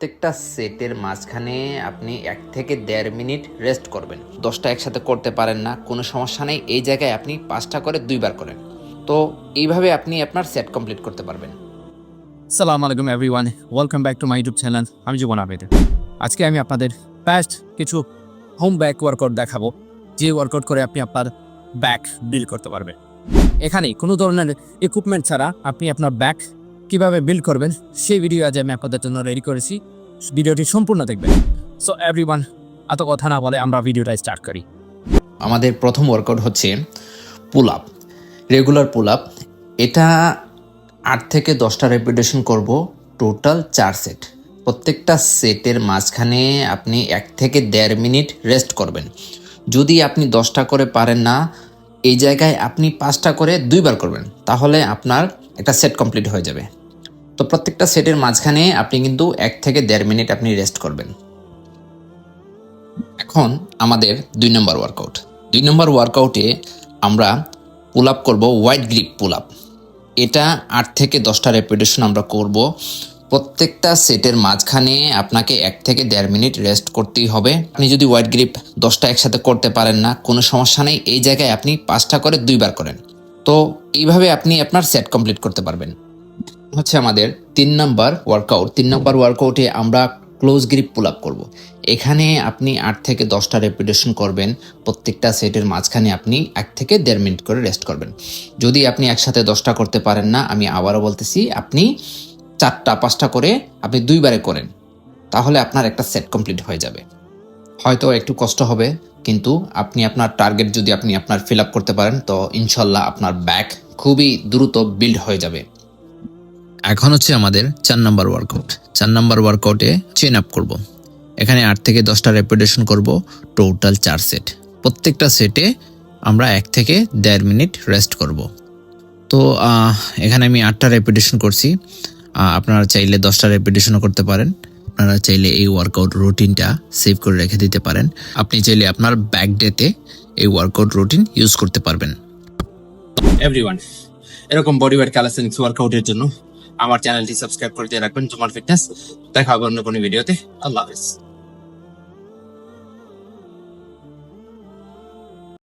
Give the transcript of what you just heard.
প্রত্যেকটা সেটের মাঝখানে আপনি এক থেকে দেড় মিনিট রেস্ট করবেন। দশটা একসাথে করতে পারেন না, কোনো সমস্যা নেই। এই জায়গায় আপনি পাঁচটা করে দুইবার করেন। তো এইভাবে আপনি আপনার সেট কমপ্লিট করতে পারবেন। সালাম আলাইকুম everyone. Welcome back to my YouTube channel. আমি জীবন আবেদ। আজকে আমি আপনাদের ফার্স্ট কিছু হোম ব্যাক ওয়ার্কআউট দেখাবো, যে ওয়ার্কআউট করে আপনি আপনার ব্যাক বিল্ড করতে পারবেন। এখানে কোনো ধরনের ইকুইপমেন্ট ছাড়া আপনি আপনার ব্যাক কীভাবে বিল্ড করবেন, সেই ভিডিও আজ আমি আপনাদের জন্য রেডি করেছি। ভিডিওটি সম্পূর্ণ দেখবেন। সো এভরিওয়ান এত কথা না বলে আমরা ভিডিওটা স্টার্ট করি। আমাদের প্রথম ওয়ার্কআউট হচ্ছে pull up regular pull up এটা আট থেকে দশটা রেপিটেশন করব টোটাল চার সেট প্রত্যেকটা সেটের মাঝখানে আপনি এক থেকে দেড় মিনিট রেস্ট করবেন। যদি আপনি দশটা করে পারেন না, এই জায়গায় আপনি পাঁচটা করে দুইবার করবেন, তাহলে আপনার একটা সেট কমপ্লিট হয়ে যাবে। তো প্রত্যেকটা সেটের মাঝখানে আপনি কিন্তু এক থেকে দেড় মিনিট আপনি রেস্ট করবেন। এখন আমাদের দুই নম্বর ওয়ার্কআউট দুই নম্বর ওয়ার্কআউটে আমরা পুল আপ করব হোয়াইট গ্রিপ পুল আপ এটা আট থেকে দশটা রেপিটেশন আমরা করব। প্রত্যেকটা সেটের মাঝখানে আপনাকে এক থেকে দেড় মিনিট রেস্ট করতেই হবে। আপনি যদি হোয়াইট গ্রিপ দশটা একসাথে করতে পারেন না, কোনো সমস্যা নেই। এই জায়গায় আপনি পাঁচটা করে দুইবার করেন। তো এইভাবে আপনি আপনার সেট কমপ্লিট করতে পারবেন। হচ্ছে আমাদের তিন নম্বর ওয়ার্কআউট তিন নম্বর ওয়ার্কআউটে আমরা ক্লোজ গ্রিপ পুল আপ করব। এখানে আপনি আট থেকে দশটা রেপিটেশন করবেন। প্রত্যেকটা সেটের মাঝখানে আপনি এক থেকে দেড় মিনিট করে রেস্ট করবেন। যদি আপনি একসাথে দশটা করতে পারেন না, আমি আবারও বলতেছি, আপনি চারটা, পাঁচটা করে আপনি দুইবারে করেন, তাহলে আপনার একটা সেট কমপ্লিট হয়ে যাবে। হয়তো একটু কষ্ট হবে, কিন্তু আপনি আপনার টার্গেট যদি আপনি আপনার ফিল আপ করতে পারেন, তো ইনশাল্লাহ আপনার ব্যাক খুবই দ্রুত বিল্ড হয়ে যাবে। এখন হচ্ছে আমাদের চার নাম্বার ওয়ার্কআউট চার নাম্বার ওয়ার্কআউটে চেন আপ করব। এখানে আট থেকে দশটা রেপিটেশন করব টোটাল চার সেট প্রত্যেকটা সেটে আমরা এক থেকে দেড় মিনিট রেস্ট করব। তো এখানে আমি আটটা রেপিটেশন করছি। আপনারা চাইলে দশটা রেপিটেশনও করতে পারেন। আপনারা চাইলে এই ওয়ার্কআউট রুটিনটা সেভ করে রেখে দিতে পারেন। আপনি চাইলে আপনার ব্যাক ডেতে এই ওয়ার্কআউট রুটিন ইউজ করতে পারবেন। এভরিওয়ান এরকম বডি ওয়েট ক্যালাসিনিক্স ওয়ার্কআউটের জন্য আমার চ্যানেলটি সাবস্ক্রাইব করে দিয়ে রাখবেন। তোমার ফিটনেস দেখা হবে অন্য কোনো ভিডিওতে আল্লাহ হাফেজ।